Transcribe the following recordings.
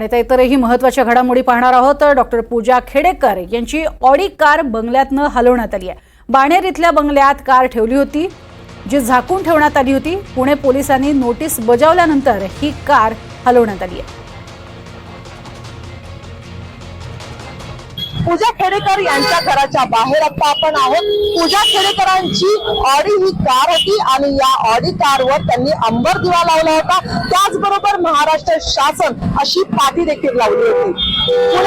आणि त्या इतरही महत्त्वाच्या घडामोडी पाहणार आहोत. डॉक्टर पूजा खेडेकर यांची ऑडी कार बंगल्यातनं हलवण्यात आली आहे. बाणेर इथल्या बंगल्यात कार ठेवली होती जी झाकून ठेवण्यात आली होती. पुणे पोलिसांनी नोटीस बजावल्यानंतर ही कार हलवण्यात आली आहे. पूजा खेडेकर यांच्या घराच्या बाहेर आता आपण आहोत. पूजा खेडेकरांची ऑडी ही कार होती आणि या ऑडी कारवर त्यांनी अंबर दिवा लावला होता. त्याचबरोबर महाराष्ट्र शासन अशी पाठी देखील लावली होती.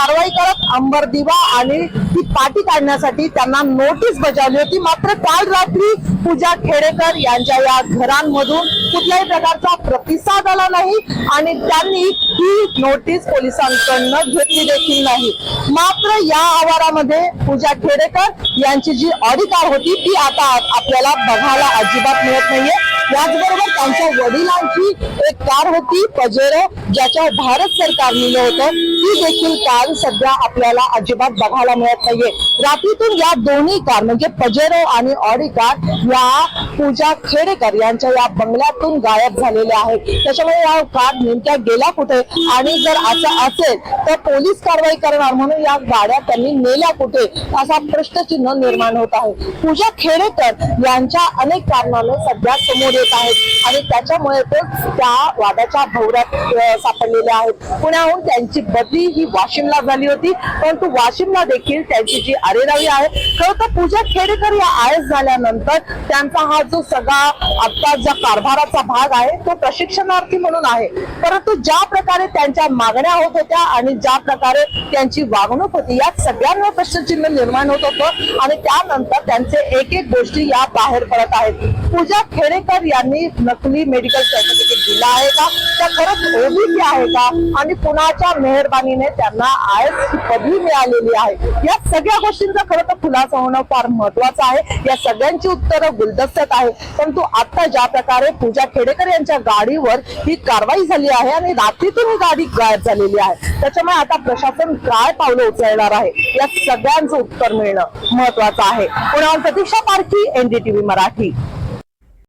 कारवाई करत अंबर दिवा आणि ती पाठी काढण्यासाठी त्यांना नोटीस बजावली होती. मात्र काल रात्री पूजा खेडेकर यांच्या या घरांमधून कुठल्याही प्रकारचा प्रतिसाद आला नाही आणि त्यांनी ही नोटीस पोलिसांकडनं घेतली देखील नाही. मात्र या आवारामध्ये पूजा खेडेकर यांची जी ऑडी होती ती आता आपल्याला बघायला अजिबात मिळत नाहीये. याचबरोबर त्यांच्या वडिलांची एक कार होती पजेरो ज्याच्या भारत सरकार लिहिलं होतं. ती देखील कार सध्या आपल्याला अजिबात बघायला मिळत नाहीये. रात्रीतून या दोन्ही कार म्हणजे पजेरो आणि ऑडी कार या पूजा खेडेकर यांच्या या बंगल्यातून गायब झालेल्या आहेत. त्याच्यामुळे या कार नेमक्या गेल्या कुठे? आणि जर असं असेल तर पोलीस कारवाई करणार म्हणून या गाड्या त्यांनी नेल्या कुठे? असा प्रश्नचिन्ह निर्माण होत आहे. पूजा खेडेकर यांच्या अनेक कारणाने सध्या समोर येत आहेत. आणि त्याच्यामुळे ते त्या वादाच्या भोवऱ्यात सापडलेले आहेत. पुण्याहून त्यांची बदली ही वाशिमला झाली होती. परंतु वाशिमला देखील त्यांची जी अरेरावी आहे खरं तर पूजा खेडेकर या आयस झाल्यानंतर त्यांचा हा जो सगळा आता ज्या कारभाराचा भाग आहे तो प्रशिक्षणार्थी म्हणून आहे. परंतु ज्या प्रकारे त्यांच्या मागण्या होत होत्या आणि ज्या प्रकारे त्यांची वागणूक होती यात सगळ्यांना प्रश्नचिन्ह निर्माण होत होतं आणि त्यानंतर त्यांचे एक एक गोष्टी या बाहेर पडत आहेत. पूजा खेडेकर यांनी नकली मेडिकल सर्टिफिकेट दिलं आहे का? त्या खरंच ओबीसी आहे का? आणि कुणाच्या मेहरबानीने त्यांना आयस ही पदवी मिळालेली आहे? या सगळ्या गोष्टींचा खरं तर खुलासा होणं फार महत्वाचं आहे. या सगळ्यांची उत्तरं गुलदस्त्यात आहे. परंतु आता ज्या प्रकारे पूजा खेडेकर यांच्या गाडीवर ही कारवाई झाली आहे आणि रात्रीतून ही गाडी गायब झालेली आहे त्याच्यामुळे आता प्रशासन काय पावलं उचलणार आहे? या सगळ्यांचं उत्तर मिळणं महत्वाचं आहे. पुण्यावर प्रतीक्षा पारखी एनडीटीव्ही मराठी.